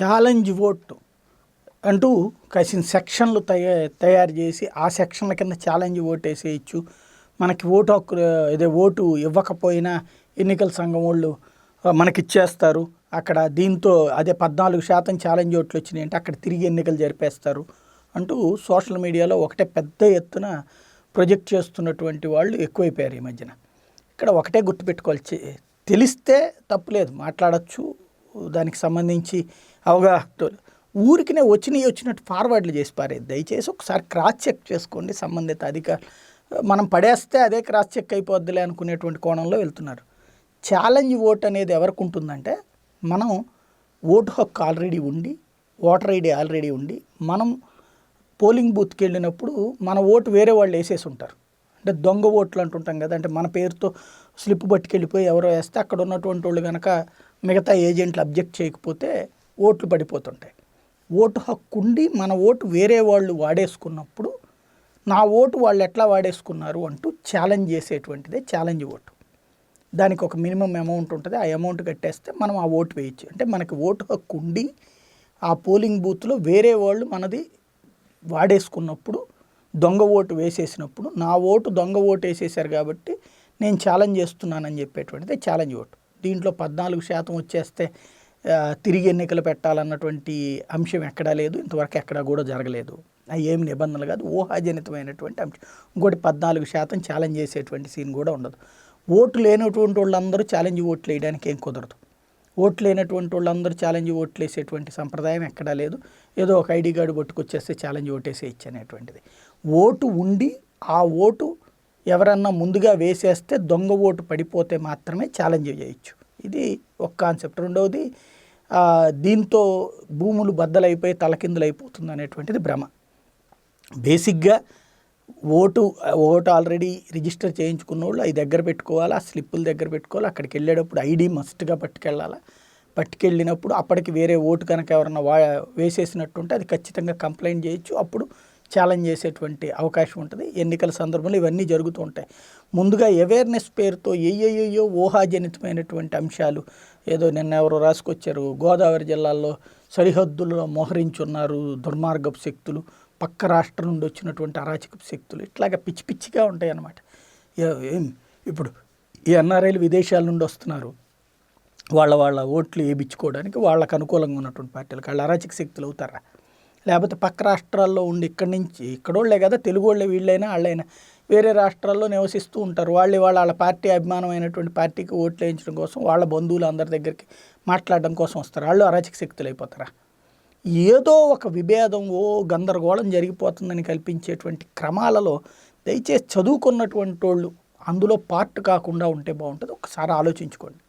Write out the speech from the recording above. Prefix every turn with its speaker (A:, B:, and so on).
A: Challenge vote అంటూ కసిన సెక్షన్లు తయా తయారు చేసి ఆ సెక్షన్ల కింద ఛాలెంజ్ ఓట్ వేసేయచ్చు మనకి ఓటు హక్కు ఇదే ఓటు ఇవ్వకపోయినా ఎన్నికల సంఘం వాళ్ళు మనకి ఇచ్చేస్తారు అక్కడ దీంతో అదే పద్నాలుగు శాతం ఛాలెంజ్ ఓట్లు వచ్చినాయి అంటే అక్కడ తిరిగి ఎన్నికలు జరిపేస్తారు అంటూ సోషల్ మీడియాలో ఒకటే పెద్ద ఎత్తున ప్రొజెక్ట్ చేస్తున్నటువంటి వాళ్ళు ఎక్కువైపోయారు ఈ మధ్యన. ఇక్కడ ఒకటే గుర్తుపెట్టుకోవాలి తెలిస్తే తప్పులేదు మాట్లాడచ్చు దానికి సంబంధించి అవగాహన ఊరికినే వచ్చినవి వచ్చినట్టు ఫార్వర్డ్లు చేసి పారేది. దయచేసి ఒకసారి క్రాస్ చెక్ చేసుకోండి. సంబంధిత అధికారులు. మనం పడేస్తే అదే క్రాస్ చెక్ అయిపోద్దిలే అనుకునేటువంటి కోణంలో వెళ్తున్నారు. ఛాలెంజ్ ఓట్ అనేది ఎవరికి ఉంటుందంటే మనం ఓటు హక్కు ఆల్రెడీ ఉండి ఓటర్ ఐడి ఆల్రెడీ ఉండి మనం పోలింగ్ బూత్కి వెళ్ళినప్పుడు మన ఓటు వేరే వాళ్ళు వేసేసి ఉంటారు. అంటే దొంగ ఓట్లు అంటుంటాం కదా అంటే మన పేరుతో స్లిప్ పట్టుకెళ్ళిపోయి ఎవరో వేస్తే అక్కడ ఉన్నటువంటి వాళ్ళు కనుక మిగతా ఏజెంట్లు అబ్జెక్ట్ చేయకపోతే ఓట్లు పడిపోతుంటాయి. ఓటు హక్కు ఉండి మన ఓటు వేరే వాళ్ళు వాడేసుకున్నప్పుడు నా ఓటు వాళ్ళు ఎట్లా వాడేసుకున్నారు అంటూ ఛాలెంజ్ చేసేటువంటిదే ఛాలెంజ్ ఓటు. దానికి ఒక మినిమం అమౌంట్ ఉంటుంది. ఆ అమౌంట్ కట్టేస్తే మనం ఆ ఓటు వేయచ్చు. అంటే మనకి ఓటు హక్కు ఉండి ఆ పోలింగ్ బూత్లో వేరే వాళ్ళు మనది వాడేసుకున్నప్పుడు దొంగ ఓటు వేసేసినప్పుడు నా ఓటు దొంగ ఓటు వేసేసారు కాబట్టి నేను ఛాలెంజ్ చేస్తున్నానని చెప్పేటువంటిది ఛాలెంజ్ ఓటు. దీంట్లో పద్నాలుగు శాతం వచ్చేస్తే తిరిగి ఎన్నికలు పెట్టాలన్నటువంటి అంశం ఎక్కడా లేదు ఇంతవరకు ఎక్కడా కూడా జరగలేదు. అవి ఏమి నిబంధనలు కాదు ఊహాజనితమైనటువంటి అంశం. ఇంకోటి పద్నాలుగు శాతం ఛాలెంజ్ చేసేటువంటి సీన్ కూడా ఉండదు. ఓటు లేనటువంటి వాళ్ళందరూ ఛాలెంజ్ ఓట్లు వేయడానికి ఏం కుదరదు. ఓట్లు లేనటువంటి వాళ్ళందరూ ఛాలెంజ్ ఓట్లు వేసేటువంటి సంప్రదాయం ఎక్కడా లేదు. ఏదో ఒక ఐడి కార్డు పట్టుకొచ్చేస్తే ఛాలెంజ్ ఓటేసే అనేటువంటిది ఓటు ఉండి ఆ ఓటు ఎవరన్నా ముందుగా వేసేస్తే దొంగ ఓటు పడిపోతే మాత్రమే ఛాలెంజ్ చేయొచ్చు. ఇది ఒక కాన్సెప్ట్ రెండవది దీంతో భూములు బద్దలైపోయి తలకిందులు అయిపోతుంది అనేటువంటిది భ్రమ. బేసిక్గా ఓటు ఓటు ఆల్రెడీ రిజిస్టర్ చేయించుకున్న వాళ్ళు అవి దగ్గర పెట్టుకోవాలి ఆ స్లిప్పులు దగ్గర పెట్టుకోవాలి అక్కడికి వెళ్ళేటప్పుడు ఐడి మస్ట్గా పట్టుకెళ్ళాలి. పట్టుకెళ్ళినప్పుడు అప్పటికి వేరే ఓటు కనుక ఎవరన్నా వా వేసేసినట్టుంటే అది ఖచ్చితంగా కంప్లైంట్ చేయొచ్చు. అప్పుడు ఛాలెంజ్ చేసేటువంటి అవకాశం ఉంటుంది. ఎన్నికల సందర్భంలో ఇవన్నీ జరుగుతూ ఉంటాయి. ముందుగా అవేర్నెస్ పేరుతో ఏయోయో ఊహాజనితమైనటువంటి అంశాలు ఏదో నిన్న ఎవరో రాసుకొచ్చారు. గోదావరి జిల్లాల్లో సరిహద్దుల్లో మోహరించున్నారు దుర్మార్గపు శక్తులు పక్క రాష్ట్రం నుండి వచ్చినటువంటి అరాచక శక్తులు ఇట్లాగా పిచ్చి పిచ్చిగా ఉంటాయి అన్నమాట ఇప్పుడు ఈ ఎన్ఆర్ఐలు విదేశాల నుండి వస్తున్నారు. వాళ్ళ వాళ్ళ ఓట్లు వేయించుకోవడానికి వాళ్ళకు అనుకూలంగా ఉన్నటువంటి పార్టీలకు వాళ్ళు అరాచక శక్తులు అవుతారా? లేకపోతే పక్క రాష్ట్రాల్లో ఉండి ఇక్కడి నుంచి ఇక్కడోళ్ళే కదా తెలుగు వాళ్ళే వీళ్ళైనా వాళ్ళైనా వేరే రాష్ట్రాల్లో నివసిస్తూ ఉంటారు. వాళ్ళు వాళ్ళ వాళ్ళ పార్టీ అభిమానమైనటువంటి పార్టీకి ఓట్లు వేయించడం కోసం వాళ్ళ బంధువులు అందరి దగ్గరికి మాట్లాడడం కోసం వస్తారు. వాళ్ళు అరాచక శక్తులు అయిపోతారా ఏదో ఒక విభేదం ఓ గందరగోళం జరిగిపోతుందని కల్పించేటువంటి క్రమాలలో దయచేసి చదువుకున్నటువంటి వాళ్ళు అందులో పార్ట్ కాకుండా ఉంటే బాగుంటుంది. ఒకసారి ఆలోచించుకోండి.